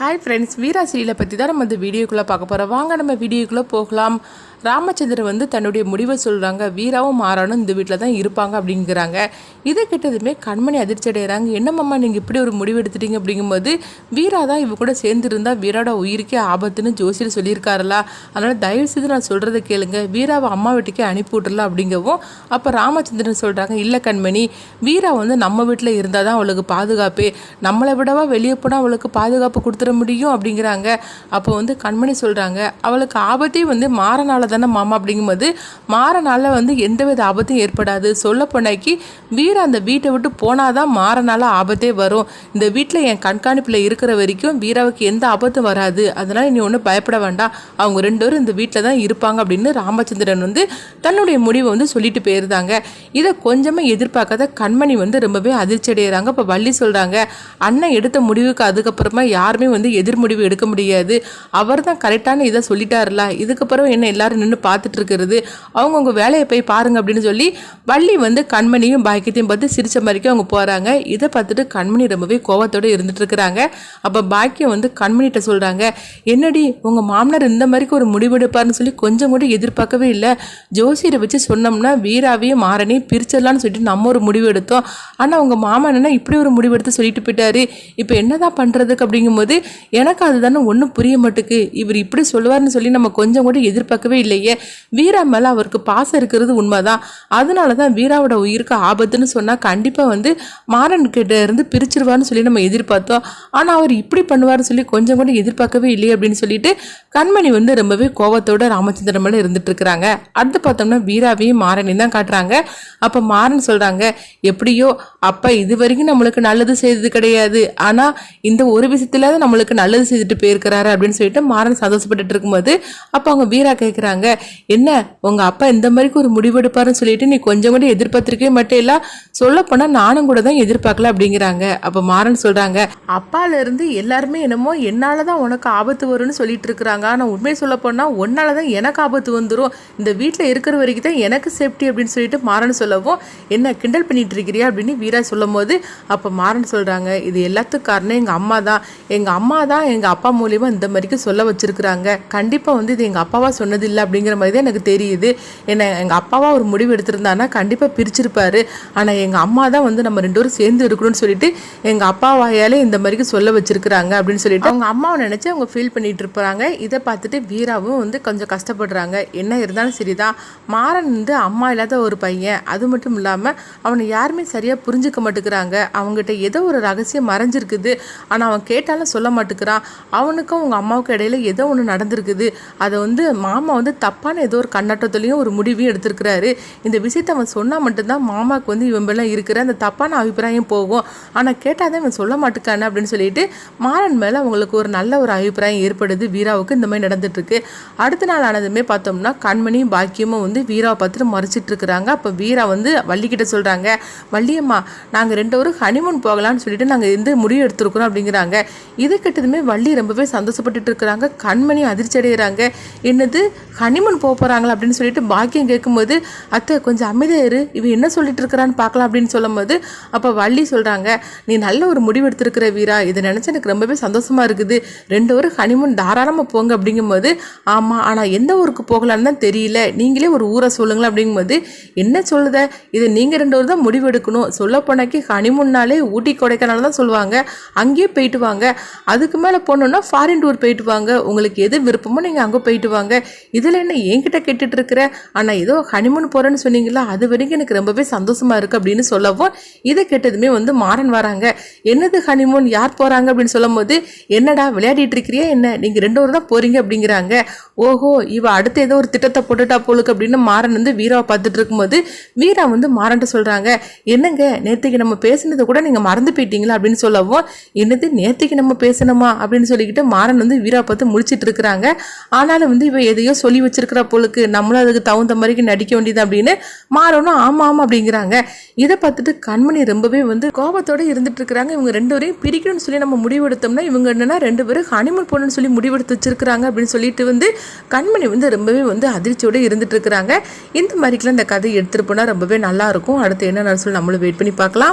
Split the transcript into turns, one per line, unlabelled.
Hi friends வீரா சீரியலை பற்றி தான் நம்ம இந்த வீடியோக்குள்ளே பார்க்க போகிறோம் வாங்க நம்ம வீடியோக்குள்ளே போகலாம். ராமச்சந்திரன் வந்து தன்னுடைய முடிவை சொல்கிறாங்க வீராவும் மாறானும் இந்த வீட்டில் தான் இருப்பாங்க அப்படிங்கிறாங்க. இதை கிட்டதுமே கண்மணி அதிர்ச்சி அடைகிறாங்க. என்னம்மா நீங்கள் இப்படி ஒரு முடிவு எடுத்துட்டீங்க அப்படிங்கும்போது வீரா தான் இவ கூட சேர்ந்துருந்தா வீராவோட உயிருக்கே ஆபத்துன்னு ஜோசியர் சொல்லியிருக்காருல அதனால் தயவு செய்து நான் சொல்கிறத கேளுங்க. வீராவை அம்மா வீட்டுக்கே அனுப்பி விட்டுறலாம் அப்படிங்கவும் அப்போ ராமச்சந்திரன் சொல்கிறாங்க இல்லை கண்மணி வீரா வந்து நம்ம வீட்டில் இருந்தால் தான் அவளுக்கு பாதுகாப்பு. நம்மளை விடவா வெளியே போனால் அவளுக்கு பாதுகாப்பு கொடுத்து செலுத்த முடியும் அப்படிங்கிறாங்க. அப்போ வந்து கண்மணி சொல்கிறாங்க அவளுக்கு ஆபத்தே வந்து மாறனால தானே மாமா. அப்படிங்கும்போது மாறனால வந்து எந்தவித ஆபத்தும் ஏற்படாது. சொல்ல போனாக்கி வீர அந்த வீட்டை விட்டு போனாதான் மாறனால ஆபத்தே வரும். இந்த வீட்டில் என் கண்காணிப்பில் இருக்கிற வரைக்கும் வீராவுக்கு எந்த ஆபத்தும் வராது. அதனால் நீ ஒன்றும் பயப்பட வேண்டாம். அவங்க ரெண்டு பேரும் இந்த வீட்டில் தான் இருப்பாங்க அப்படின்னு ராமச்சந்திரன் வந்து தன்னுடைய முடிவை வந்து சொல்லிட்டு போயிருந்தாங்க. இதை கொஞ்சமாக எதிர்பார்க்காத கண்மணி வந்து ரொம்பவே அதிர்ச்சி அடைகிறாங்க இப்போ வள்ளி சொல்கிறாங்க அண்ணன் எடுத்த முடிவுக்கு அதுக்கப்புறமா யாருமே வந்து எதிர் முடிவு எடுக்க முடியாது. அவர் தான் கரெக்டான இதை சொல்லிட்டாருல. இதுக்கப்புறம் என்ன எல்லாரும் நின்று பார்த்துட்டு இருக்கிறது. அவங்கவுங்க வேலையை போய் பாருங்க அப்படின்னு சொல்லி வள்ளி வந்து கண்மணியும் பாக்கியத்தையும் பார்த்து சிரிச்ச மாதிரிக்கு அவங்க போகிறாங்க இதை பார்த்துட்டு கண்மணி ரொம்பவே கோவத்தோடு இருந்துட்டு இருக்கிறாங்க. அப்போ பாக்கியம் வந்து கண்மணிகிட்ட சொல்கிறாங்க என்னடி உங்கள் மாமனார் இந்த மாதிரிக்கு ஒரு முடிவெடுப்பார்னு சொல்லி கொஞ்சம் கூட எதிர்பார்க்கவே இல்லை. ஜோசியரை வச்சு சொன்னோம்னா வீராவையும் மாறனையும் பிரிச்சிடலான்னு சொல்லிட்டு நம்ம ஒரு முடிவு எடுத்தோம். ஆனால் உங்கள் மாமா என்னன்னா இப்படி ஒரு முடிவு எடுத்து சொல்லிட்டு போயிட்டாரு? இப்போ என்னதான் பண்ணுறதுக்கு அப்படிங்கும்போது எனக்கு அதுதானே ஒன்றும் புரிய மாட்டுக்கு. இவர் இப்படி சொல்லுவார்னு சொல்லி நம்ம கொஞ்சம் கூட எதிர்பார்க்கவே இல்லையே. வீரா மேலே அவருக்கு பாசம் இருக்கிறது உண்மைதான். அதனால தான் வீராவோட உயிருக்கு ஆபத்துன்னு சொன்னால் கண்டிப்பாக வந்து மாறன் கிட்ட இருந்து பிரிச்சிருவார்னு சொல்லி நம்ம எதிர்பார்த்தோம். ஆனால் அவர் இப்படி பண்ணுவார்னு சொல்லி கொஞ்சம் கூட எதிர்பார்க்கவே இல்லையே அப்படின்னு சொல்லிட்டு கண்மணி வந்து ரொம்பவே கோவத்தோட ராமச்சந்திரன் மேலே இருந்துட்டு இருக்கிறாங்க அடுத்து பார்த்தோம்னா வீராவையும் மாறனையும் தான் காட்டுறாங்க. அப்போ மாறன் சொல்கிறாங்க எப்படியோ அப்பா இது வரைக்கும் நம்மளுக்கு நல்லது செய்தது கிடையாது. ஆனால் இந்த ஒரு விஷயத்துல நம்மளுக்கு நல்லது செய்துட்டு போயிருக்கிறாரு அப்படின்னு சொல்லிட்டு மாறன் சந்தோஷப்பட்டுட்டு இருக்கும்போது அப்போ அவங்க வீரா கேட்குறாங்க என்ன உங்கள் அப்பா இந்த மாதிரிக்கு ஒரு முடிவெடுப்பாருன்னு சொல்லிட்டு நீ கொஞ்சம் கூட எதிர்பார்த்துருக்கவே மட்டும் இல்லை சொல்லப்போனால் நானும் கூட தான் எதிர்பார்க்கல அப்படிங்கிறாங்க. அப்போ மாறன் சொல்கிறாங்க அப்பாலேருந்து எல்லாருமே என்னமோ என்னால் தான் உனக்கு ஆபத்து வரும்னு சொல்லிட்டு இருக்கிறாங்க ஆனால் உண்மையை சொல்ல போனால் உன்னால தான் எனக்கு ஆபத்து வந்துடும் இந்த வீட்டில் இருக்கிற வரைக்கும் தான் எனக்கு சேஃப்டி அப்படின்னு சொல்லிட்டு மாறன் சொல்லவும் என்ன கிண்டல் பண்ணிட்டு இருக்கிறியா அப்படின்னு வீரா சொல்லும் போது அப்போ மாறன் சொல்கிறாங்க இது எல்லாத்துக்கும் காரணம் எங்கள் அம்மா தான் எங்கள் அம்மா தான் எங்கள் அப்பா மூலியமா இந்த மாதிரிக்கு சொல்ல வச்சுருக்குறாங்க. கண்டிப்பாக வந்து இது எங்கள் அப்பாவா சொன்னது இல்லை அப்படிங்கிற மாதிரி தான் எனக்கு தெரியுது. என்ன எங்கள் அப்பாவா ஒரு முடிவு எடுத்திருந்தானா கண்டிப்பாக பிரிச்சிருப்பாரு. ஆனால் எங்கள் அம்மா தான் வந்து நம்ம ரெண்டு பேரும் சேர்ந்து இருக்கணும்னு சொல்லிட்டு எங்கள் அப்பா வாயாலே இந்த மாதிரிக்கு சொல்ல வச்சிருக்கிறாங்க அப்படின்னு சொல்லிட்டு அவங்க அம்மாவை நினச்சி அவங்க ஃபீல் பண்ணிட்டு இருப்பாங்க இது இதை பார்த்துட்டு வீராவும் வந்து கொஞ்சம் கஷ்டப்படுறாங்க. என்ன இருந்தாலும் சரிதான். மாறன் வந்து அம்மா இல்லாத ஒரு பையன். அது மட்டும் இல்லாமல் அவனை யாருமே சரியாக புரிஞ்சுக்க மாட்டேங்கிறாங்க. அவங்ககிட்ட ஏதோ ஒரு ரகசியம் மறைஞ்சிருக்குது. ஆனால் அவன் கேட்டாலும் சொல்ல மாட்டேங்கிறான். அவனுக்கும் அவங்க அம்மாவுக்கும் இடையில ஏதோ ஒன்று நடந்திருக்குது. அதை வந்து மாமா வந்து தப்பான ஏதோ ஒரு கண்ணாட்டத்துலேயும் ஒரு முடிவையும் எடுத்திருக்கிறாரு. இந்த விஷயத்தை அவன் சொன்னால் மட்டும்தான் மாமாவுக்கு வந்து இவன் மேலே இருக்கிற அந்த தப்பான அபிப்பிராயம் போகும். ஆனால் கேட்டால் தான் இவன் சொல்ல மாட்டேக்கானே அப்படின்னு சொல்லிட்டு மாறன் மேலே அவங்களுக்கு ஒரு நல்ல ஒரு அபிப்பிராயம் ஏற்படுது வீராவுக்கு. இந்த மாதிரி நடந்துட்டுருக்கு. அடுத்த நாள் ஆனதுமே பார்த்தோம்னா கண்மணியும் பாக்கியமும் வந்து வீராவை பார்த்துட்டு மறைச்சிட்டு இருக்கிறாங்க அப்போ வீரா வந்து வள்ளிக்கிட்ட சொல்கிறாங்க வள்ளியம்மா நாங்கள் ரெண்டு பேரும் ஹனிமூன் போகலான்னு சொல்லிட்டு நாங்கள் எந்த முடிவு எடுத்துருக்குறோம் அப்படிங்கிறாங்க. இது கிட்டதுமே வள்ளி ரொம்பவே சந்தோஷப்பட்டுட்டு இருக்கிறாங்க கண்மணி அதிர்ச்சி அடைகிறாங்க என்னது ஹனிமூன் போக போகிறாங்களா அப்படின்னு சொல்லிட்டு பாக்கியம் கேட்கும்போது அத்தை கொஞ்சம் அமைதியாக இரு. இவன் என்ன சொல்லிட்டு இருக்கிறான்னு பார்க்கலாம் அப்படின்னு சொல்லும்போது அப்போ வள்ளி சொல்கிறாங்க நீ நல்ல ஒரு முடிவு எடுத்திருக்கிற வீரா. இதை நினச்சி எனக்கு ரொம்பவே சந்தோஷமாக இருக்குது. ரெண்டு ஒரு ஹனிமூன் தாராளமாக போங்க அப்படிங்கும்போது ஆமாம் ஆனால் எந்த ஊருக்கு போகலான்னு தான் தெரியல. நீங்களே ஒரு ஊரை சொல்லுங்களேன் அப்படிங்கும்போது என்ன சொல்லுத? இது நீங்கள் ரெண்டு ஊர் தான் முடிவெடுக்கணும். சொல்ல போனாக்கி ஹனிமூன்னாலே ஊட்டி கொடைக்கானல் தான் சொல்லுவாங்க. அங்கேயே போயிட்டு வாங்க. அதுக்கு மேலே போனோன்னா ஃபாரின் டூர் போயிட்டு வாங்க. உங்களுக்கு எது விருப்பமோ நீங்கள் அங்கே போயிட்டு வாங்க. இதில் என்ன என்கிட்ட கேட்டுட்டு இருக்கிற? ஆனால் ஏதோ ஹனிமூன் போகிறேன்னு சொன்னீங்களா அது வரைக்கும் எனக்கு ரொம்பவே சந்தோஷமா இருக்கு அப்படின்னு சொல்லவும் இதை கேட்டதுமே வந்து மாறன் வராங்க. என்னது ஹனிமூன் யார் போகிறாங்க அப்படின்னு சொல்லும்போது என்னடா விளையாடிட்டு இருக்கிறியா என்ன? நீங்கள் ரெண்டு ஊர் தான் போகிறீங்க அப்படிங்கிறாங்க. ஓஹோ இவ அடுத்து ஏதோ ஒரு திட்டத்தை போட்டுட்டா போலுக்கு அப்படின்னு மாறன் வந்து வீராவை பார்த்துட்டு இருக்கும்போது வீரா வந்து மாறன்ட்டு சொல்கிறாங்க என்னங்க நேற்றுக்கு நம்ம பேசினதை கூட நீங்கள் மறந்து போயிட்டீங்களா? அப்படின்னு சொல்லவும் என்னது நேற்றுக்கு நம்ம பேசணுமா அப்படின்னு சொல்லிக்கிட்டு மாறன் வந்து வீரா பார்த்து முடிச்சிட்டு இருக்கிறாங்க. ஆனாலும் வந்து இவ எதையோ சொல்லி வச்சிருக்கிறா போலுக்கு நம்மளும் அதுக்கு தகுந்த மாதிரிக்கு நடிக்க வேண்டியது அப்படின்னு மாறணும் ஆமாம் ஆமாம் அப்படிங்கிறாங்க. இதை பார்த்துட்டு கண்மணி ரொம்பவே வந்து கோபத்தோட இருந்துட்டு இருக்கிறாங்க. இவங்க ரெண்டு பேரையும் பிரிக்கணும்னு சொல்லி நம்ம முடிவெடுத்தோம்னா இவங்க என்னன்னா ரெண்டு பேரும் ஹனிமூன் போகணும்னு சொல்லி முடிவெடுத்து இருக்கிறாங்க அப்படின்னு சொல்லிட்டு வந்து கண்மணி வந்து ரொம்பவே வந்து அதிர்ச்சியோடு இருந்துட்டு இருக்கிறாங்க. இந்த மாதிரிக்கெல்லாம் இந்த கதை எடுத்துகிட்டு போனால் ரொம்பவே நல்லா இருக்கும். அடுத்து என்ன சொல்லி நம்மளும் வெயிட் பண்ணி பார்க்கலாம்.